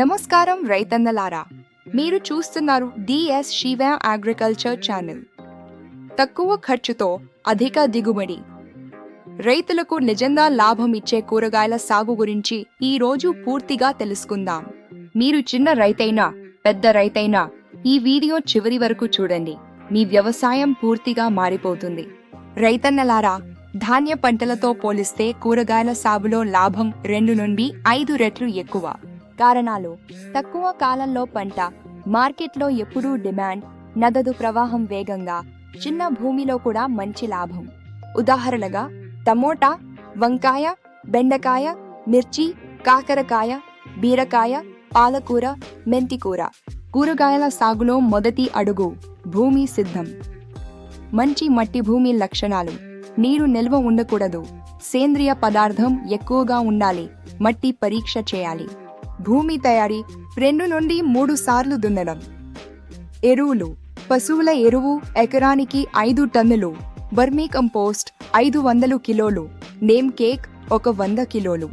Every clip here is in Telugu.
నమస్కారం రైతన్నలారా మీరు చూస్తున్నారు డిఎస్ శివ అగ్రికల్చర్ ఛానల్. తక్కువ ఖర్చుతో అధిక దిగుబడి. రైతులకు నిజంగా లాభం ఇచ్చే కూరగాయల సాగు గురించి ఈ రోజు పూర్తిగా తెలుసుకుందాం. మీరు చిన్న రైతైనా పెద్ద రైతైనా ఈ వీడియో చివరి వరకు చూడండి. మీ వ్యవసాయం పూర్తిగా మారిపోతుంది. రైతన్నలారా ధాన్య పంటలతో పోలిస్తే కూరగాయల సాగులో లాభం రెండు నుండి ఐదు రెట్లు ఎక్కువ. కారణాలు. తక్కువ కాలంలో పంట మార్కెట్లో ఎప్పుడూ డిమాండ్ నగదు ప్రవాహం వేగంగా చిన్న భూమిలో కూడా మంచి లాభం. ఉదాహరణగా టమోటా వంకాయ బెండకాయ మిర్చి కాకరకాయ బీరకాయ పాలకూర మెంతికూర. కూరగాయల సాగులో మొదటి అడుగు భూమి సిద్ధం. మంచి మట్టి భూమి లక్షణాలు. నీరు నిల్వ ఉండకూడదు. సేంద్రియ పదార్థం ఎక్కువగా ఉండాలి. మట్టి పరీక్ష చేయాలి. భూమి తయారీ రెండు నుండి మూడు సార్లు దున్నడం. ఎరువులు పశువుల ఎరువు ఎకరానికి ఐదు టన్నులు వర్మీ కంపోస్ట్ ఐదు వందలు కిలోలు నేమ్ కేక్ ఒక వంద కిలోలు.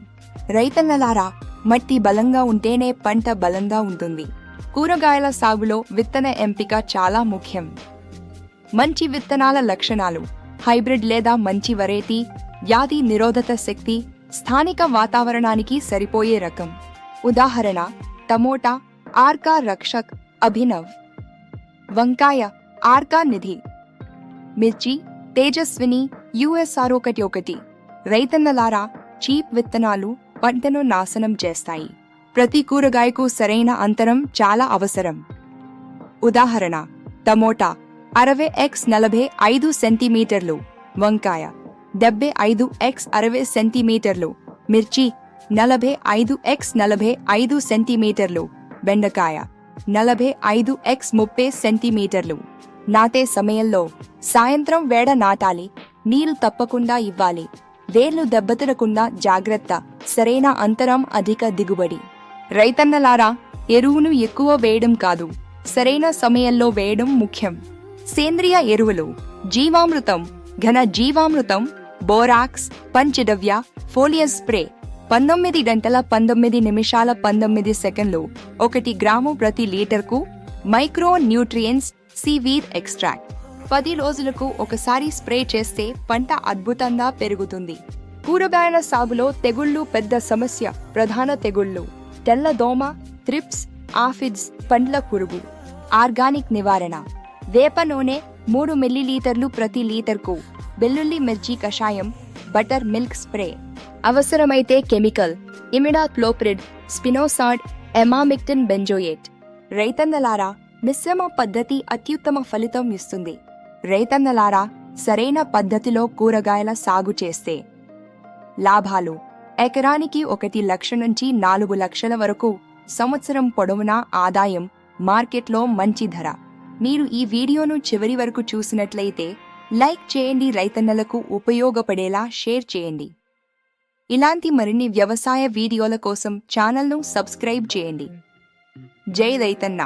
రైతన్నలారా మట్టి బలంగా ఉంటేనే పంట బలంగా ఉంటుంది. కూరగాయల సాగులో విత్తన ఎంపిక చాలా ముఖ్యం. మంచి విత్తనాల లక్షణాలు హైబ్రిడ్ లేదా మంచి వరేతి వ్యాధి నిరోధక శక్తి స్థానిక వాతావరణానికి సరిపోయే రకం. ఉదాహరణ టమోటా ఆర్కా రక్షక్ అభినవ్. వంకాయ ఆర్కా నిధి. మిర్చి తేజస్విని యుఎస్ఆర్ ఒకటి ఒకటి. రైతన్నలారా చీప్ విత్తనాలు పంటను నాశనం చేస్తాయి. ప్రతి కూరగాయకు సరైన అంతరం చాలా అవసరం. ఉదాహరణ టమోటా అరవై ఎక్స్ నలభై ఐదు సెంటీమీటర్లు. వంకాయ డెబ్బై ఐదు ఎక్స్ అరవై సెంటీమీటర్లు. మిర్చి నలభై ఐదు ఎక్స్ నలభై ఐదు సెంటీమీటర్లు. బెండకాయ. నలభై ఐదు ఎక్స్ ముప్పై సెంటీమీటర్లు. నాటే సమయంలో. సాయంత్రం వేడ నాటాలి. నీరు తప్పకుండా ఇవ్వాలి. వేర్లు దెబ్బతినకుండా జాగ్రత్త. సరైన అంతరం అధిక దిగుబడి. రైతన్నలారా ఎరువును ఎక్కువ వేయడం కాదు. సరైన సమయంలో వేయడం ముఖ్యం. సేంద్రియ ఎరువులు. జీవామృతం. ఘన జీవామృతం. Borax పంచడవ్య ఫోలియస్ spray. పంతొమ్మిది గంటల పంతొమ్మిది నిమిషాల పంతొమ్మిది సెకండ్లు ఒకటి గ్రాము ప్రతి లీటర్కు మైక్రో న్యూట్రియన్స్ సివీర్ ఎక్స్ట్రాక్ట్. పది రోజులకు ఒకసారి స్ప్రే చేస్తే పంట అద్భుతంగా పెరుగుతుంది. కూరగాయల సాగులో తెగుళ్ళు పెద్ద సమస్య ప్రధాన తెగుళ్ళు తెల్ల దోమ త్రిప్స్ ఆఫిడ్స్ పండ్ల పురుగు. ఆర్గానిక్ నివారణ. వేప నూనె మూడు మిల్లీలీటర్లు ప్రతి లీటర్కు. వెల్లుల్లి మిర్చి కషాయం బటర్ మిల్క్ స్ప్రే. అవసరమైతే chemical imidacloprid spinosad emamectin benzoate. రైతన్నలారా మిశ్రమ పద్ధతి అత్యుత్తమ ఫలితం ఇస్తుంది. రైతన్నలారా సరైన పద్ధతిలో కూరగాయల సాగు చేస్తే. లాభాలు ఎకరానికి ఒకటి లక్ష నుంచి నాలుగు లక్షల వరకు సంవత్సరం పొడవునా ఆదాయం మార్కెట్లో మంచి ధర. మీరు ఈ వీడియోను చివరి వరకు చూసినట్లయితే లైక్ చేయండి రైతన్నలకు ఉపయోగపడేలా షేర్ చేయండి. ఇలాంటి మరిన్ని వ్యవసాయ వీడియోల కోసం ఛానల్ను సబ్స్క్రైబ్ చేయండి. జై రైతన్న.